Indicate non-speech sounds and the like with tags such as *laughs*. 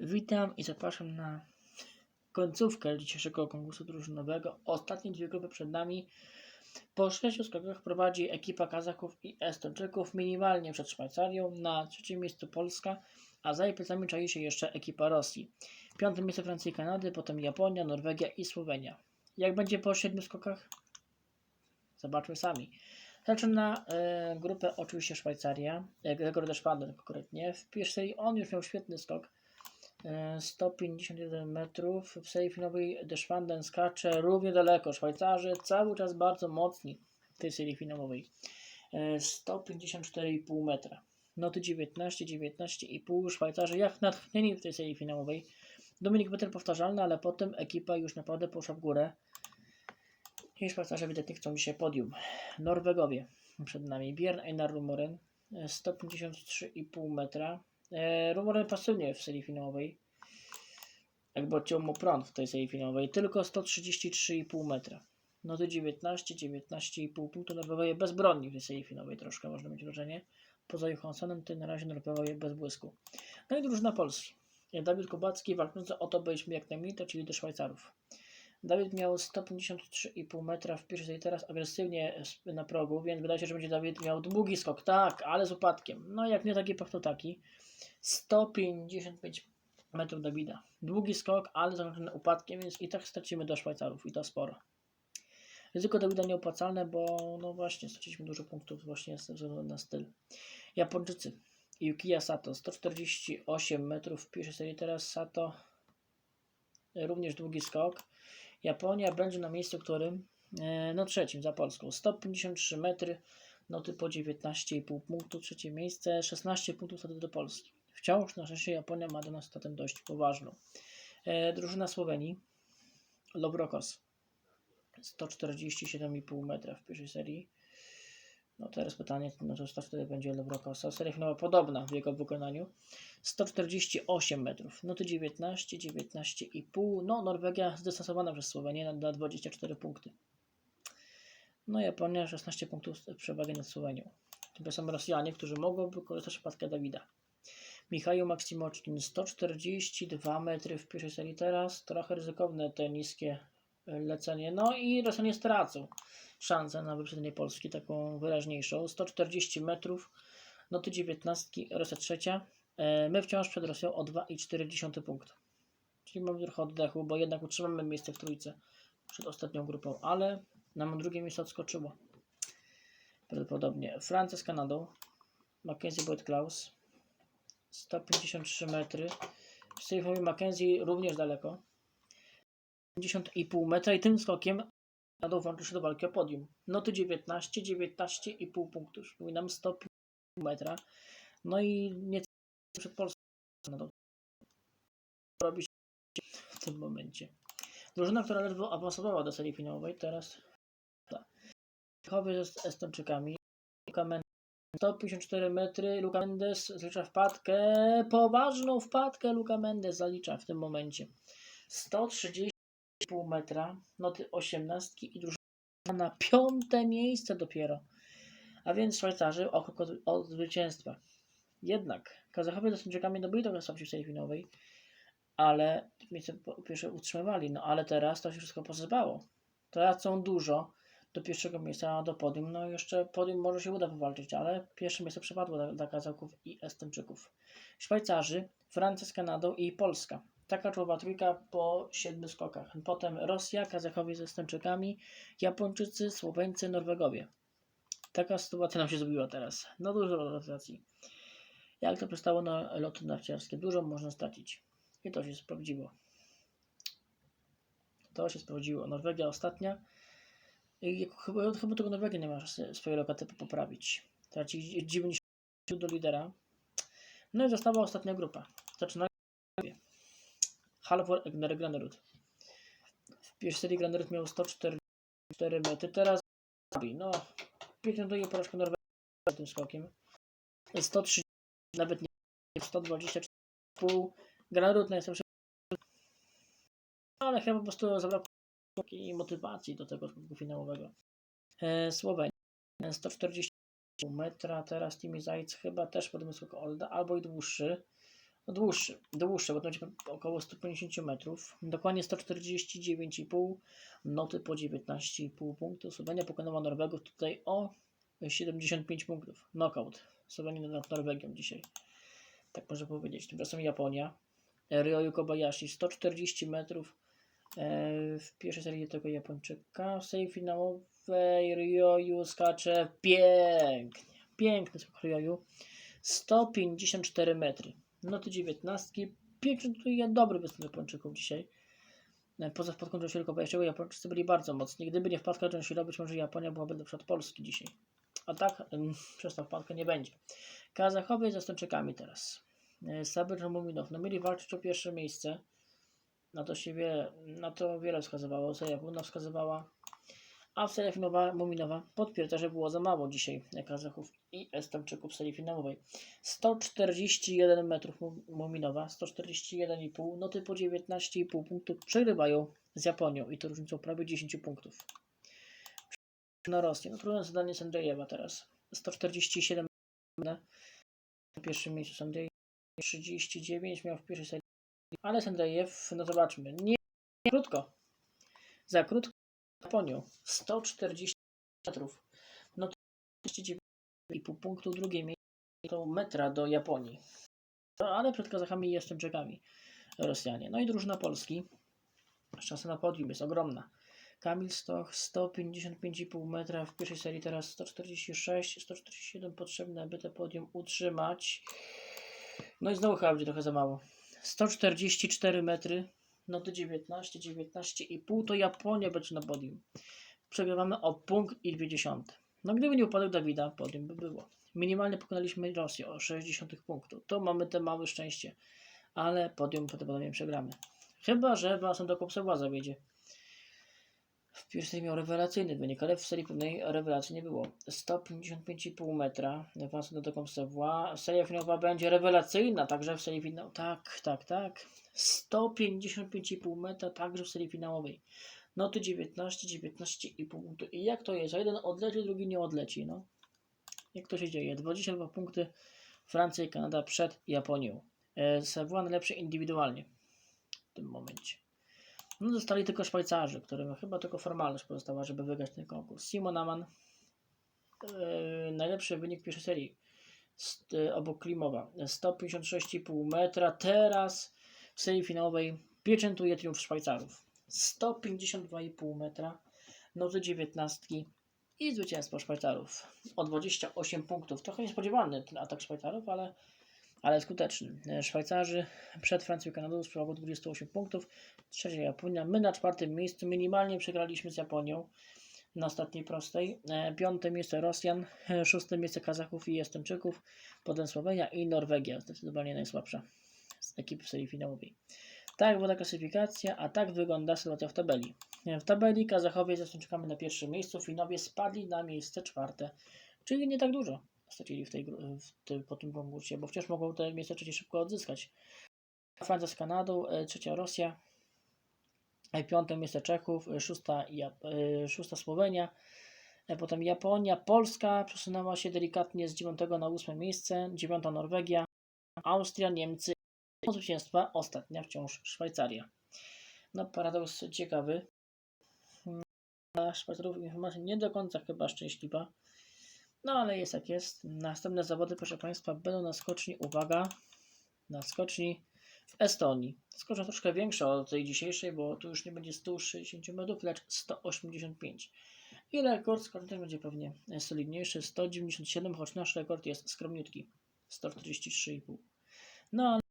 Witam i zapraszam na końcówkę dzisiejszego konkursu drużynowego. Ostatnie dwie grupy przed nami. Po sześciu skokach prowadzi ekipa Kazaków i Estończyków minimalnie przed Szwajcarią. Na trzecim miejscu Polska, a za jej plecami czai się jeszcze ekipa Rosji. Piąte miejsce Francji i Kanady, potem Japonia, Norwegia i Słowenia. Jak będzie po siedmiu skokach? Zobaczmy sami. Zaczyna e, grupę oczywiście Szwajcaria, e, Gregor Deszpander konkretnie. W pierwszej on już miał świetny skok. E, 151 metrów. W serii finałowej Deszpanden skacze równie daleko. Szwajcarzy cały czas bardzo mocni w tej serii finałowej. E, 154,5 metra. Noty 19, 19,5. Szwajcarzy jak natchnieni w tej serii finałowej. Dominik Peter powtarzalny, ale potem ekipa już naprawdę poszła w górę. I Szwajcarzy ewidentnie chcą dzisiaj podium. Norwegowie przed nami. Björn Einar Rumoren, e, 153,5 metra. E, Rumoren pasuje w serii finałowej. Jakby odciął mu prąd w tej serii finałowej. Tylko 133,5 metra. Noty 19, 19,5 punktu. Norwegowie bezbronni w tej serii finałowej troszkę można mieć wrażenie. Poza Johanssonem to na razie Norwegowie bez błysku. No i drużyna Polski. Dawid Kubacki walczący o to, byliśmy jak najmniej, czyli do Szwajcarów. Dawid miał 153,5 metra w pierwszej teraz agresywnie na progu, więc wydaje się, że będzie Dawid miał długi skok. Tak, ale z upadkiem. No jak nie taki, to taki. 155 metrów Dawida. Długi skok, ale zakończony upadkiem, więc i tak stracimy do Szwajcarów i to sporo. Ryzyko Dawida nieopłacalne, bo no właśnie straciliśmy dużo punktów właśnie ze względu na styl. Japończycy. Yukiya Sato 148 metrów w pierwszej serii, teraz Sato również długi skok. Japonia będzie na miejscu, którym e, no trzecim za Polską. 153 metry, noty po 19,5 punktu, trzecie miejsce, 16 punktów wtedy do Polski. Wciąż na szczęście Japonia ma do nas statę dość poważną. E, drużyna Słowenii, Lobrokos, 147,5 metra w pierwszej serii. No teraz pytanie, no to to wtedy będzie Lobrokosa. Seria finałowa podobna w jego wykonaniu. 148 metrów. No to 19, 19,5. No Norwegia zdystansowana przez Słowenię na, na 24 punkty. No Japonia 16 punktów przewagi nad Słowenią. Są Rosjanie, którzy mogą wykorzystać przypadkę Dawida. Michał Maksimoczkin 142 metry w pierwszej serii teraz. Trochę ryzykowne te niskie lecenie. No i Rosjanie stracą szansę na wyprzedzenie Polski, taką wyraźniejszą. 140 metrów, noty 19, Rosja trzecia. E, My wciąż przed Rosją o 2,4 punktu. Czyli mamy trochę oddechu, bo jednak utrzymamy miejsce w trójce przed ostatnią grupą, ale nam drugie miejsce odskoczyło. Prawdopodobnie. Francja z Kanadą. Mackenzie Boyd Klaus. 153 metry. W Sejfowie Mackenzie również daleko. 50,5 metra i tym skokiem Kanadą włączy się do walki o podium. Noty 19, 19,5 punktów. Przypominam 105 metra. No i nieco przed Polską. Kanadą. Robi się w tym momencie. Drużyna, która ledwo awansowała do serii finałowej, teraz Chowy z Estończykami. Luka Mendes 154 metry. Luka Mendes zalicza wpadkę. Poważną wpadkę Luka Mendes zalicza w tym momencie. 130,5 metra. Noty 18 i drużyna na piąte miejsce dopiero. A więc Szwajcarzy o krok od, od zwycięstwa. Jednak Kazachowie z Estończykami byli trochę słabsi w serii finałowej, ale miejsce pierwsze utrzymywali. No ale teraz to się wszystko posypało. Tracą dużo do pierwszego miejsca do podium. No jeszcze podium może się uda wywalczyć, ale pierwsze miejsce przypadło dla, dla Kazaków i Estończyków. Szwajcarzy, Francja z Kanadą i Polska. Taka czołowa trójka po siedmiu skokach. Potem Rosja, Kazachowie z Estończykami, Japończycy, Słoweńcy, Norwegowie. Taka sytuacja nam się zrobiła teraz. No dużo rotacji. Jak to przystało na loty narciarskie? Dużo można stracić. I to się sprawdziło. To się sprawdziło. Norwegia ostatnia. Chyba, chyba tego Norwegia nie ma swojej lokatypy poprawić. Traci 90 do lidera. No i została ostatnia grupa. Zaczyna Halvor Egner Granerud. W pierwszej serii Granerud miał 144 metry. Teraz no piękną drugie porażkę Norwegii tym skokiem. 130 nawet nie 124,5 Granerud najsłabszy ale chyba po prostu zabrakło takiej motywacji do tego skoku finałowego. E, Słowenia 140 metra, teraz Timi Zajc chyba też podobny skok Olda, albo i dłuższy. No dłuższy, dłuższy, bo to będzie około 150 metrów. Dokładnie 149,5 noty po 19,5 punktów. Słowenia pokonała Norwegów tutaj o 75 punktów. Knockout. Słowenia nad Norwegią dzisiaj. Tak można powiedzieć. Tymczasem Japonia. Ryoyu Kobayashi 140 metrów. E, W pierwszej serii tego Japończyka. W serii finałowej Ryoyu skacze pięknie. Piękny skok Ryoyu. 154 metry. Noty 19. Pieczętuje dobry występ Japończyków dzisiaj. E, Poza wpadką Kobayashiego Japończycy byli bardzo mocni. Gdyby nie wpadka Joshua, być może Japonia byłaby lepsza od Polski dzisiaj. A tak *laughs* przez tą wpadkę nie będzie. Kazachowie z Estończykami teraz. E, Saber Muminow. No mieli walczyć o pierwsze miejsce. Na to się wie, na to wiele wskazywało. Seria Płynna wskazywała. A w serii finałowa Muminowa potwierdza, że było za mało dzisiaj Kazachów i Estończyków w serii finałowej. 141 metrów Mu- Muminowa, 141,5, noty po 19,5 punktów przegrywają z Japonią i to różnicą prawie 10 punktów. Na Rosję. No trudne zadanie Sandrzejewa teraz. 147 na pierwszym miejscu Sandrzejew 39 miał w pierwszej serii, ale Sandrzejew, no zobaczmy, nie krótko. Za krótko Japonią. 140 metrów. No to 39,5 punktu. Drugie miejsce metra do Japonii. No, ale przed Kazachami i Estończykami Rosjanie. No i drużyna Polski. Szansa na podium jest ogromna. Kamil Stoch 155,5 metra w pierwszej serii, teraz 146, 147 potrzebne, aby to podium utrzymać. No i znowu chyba będzie trochę za mało. 144 metry, no to 19, 19,5 to Japonia będzie na podium. Przegrywamy o punkt i 20. No gdyby nie upadek Dawida, podium by było. Minimalnie pokonaliśmy Rosję o 60 punktów. To mamy te małe szczęście, ale podium prawdopodobnie przegramy. Chyba, że Wason do Kopsewa zawiedzie. Serii miał rewelacyjny wynik, ale w serii pewnej rewelacji nie było. 155,5 metra Wason do Kopsewa. Seria finałowa będzie rewelacyjna, także w serii finałowej. Tak, tak, tak. 155,5 metra także w serii finałowej. Noty 19, 19,5 punktu. I jak to jest? A jeden odleci, drugi nie odleci. No. Jak to się dzieje? 22 punkty Francja i Kanada przed Japonią. E, Savoie najlepszy indywidualnie w tym momencie. No zostali tylko Szwajcarzy, którym chyba tylko formalność pozostała, żeby wygrać ten konkurs. Simon Aman, e, najlepszy wynik pierwszej serii St, e, obok Klimowa. 156,5 metra. Teraz w serii finałowej pieczętuje triumf Szwajcarów. 152,5 metra. Noty 19 i zwycięstwo Szwajcarów o 28 punktów. Trochę niespodziewany ten atak Szwajcarów, ale, ale skuteczny. E, Szwajcarzy przed Francją i Kanadą z przewagą 28 punktów. Trzecia Japonia. My na czwartym miejscu minimalnie przegraliśmy z Japonią na ostatniej prostej. E, Piąte miejsce Rosjan, e, szóste miejsce Kazachów i Estończyków, potem Słowenia i Norwegia. Zdecydowanie najsłabsza z ekip w serii finałowej. Tak wygląda klasyfikacja, a tak wygląda sytuacja w tabeli. W tabeli Kazachowie z Estończykami na pierwszym miejscu, Finowie spadli na miejsce czwarte, czyli nie tak dużo stracili w tej, w po tym konkursie, bo wciąż mogą te miejsce trzecie szybko odzyskać. Francja z Kanadą, e, trzecia Rosja, e, piąte miejsce Czechów, e, szósta, szósta Słowenia, potem Japonia, Polska przesunęła się delikatnie z dziewiątego na ósme miejsce, dziewiąta Norwegia, Austria, Niemcy, zwycięstwa ostatnia wciąż Szwajcaria. No paradoks ciekawy. Dla Szwajcarów informacja nie do końca chyba szczęśliwa. No ale jest jak jest. Następne zawody, proszę Państwa, będą na skoczni, uwaga, na skoczni w Estonii. Skocznia troszkę większa od tej dzisiejszej, bo tu już nie będzie 160 metrów, lecz 185. I rekord skoczni też będzie pewnie solidniejszy, 197, choć nasz rekord jest skromniutki, 143,5. No ale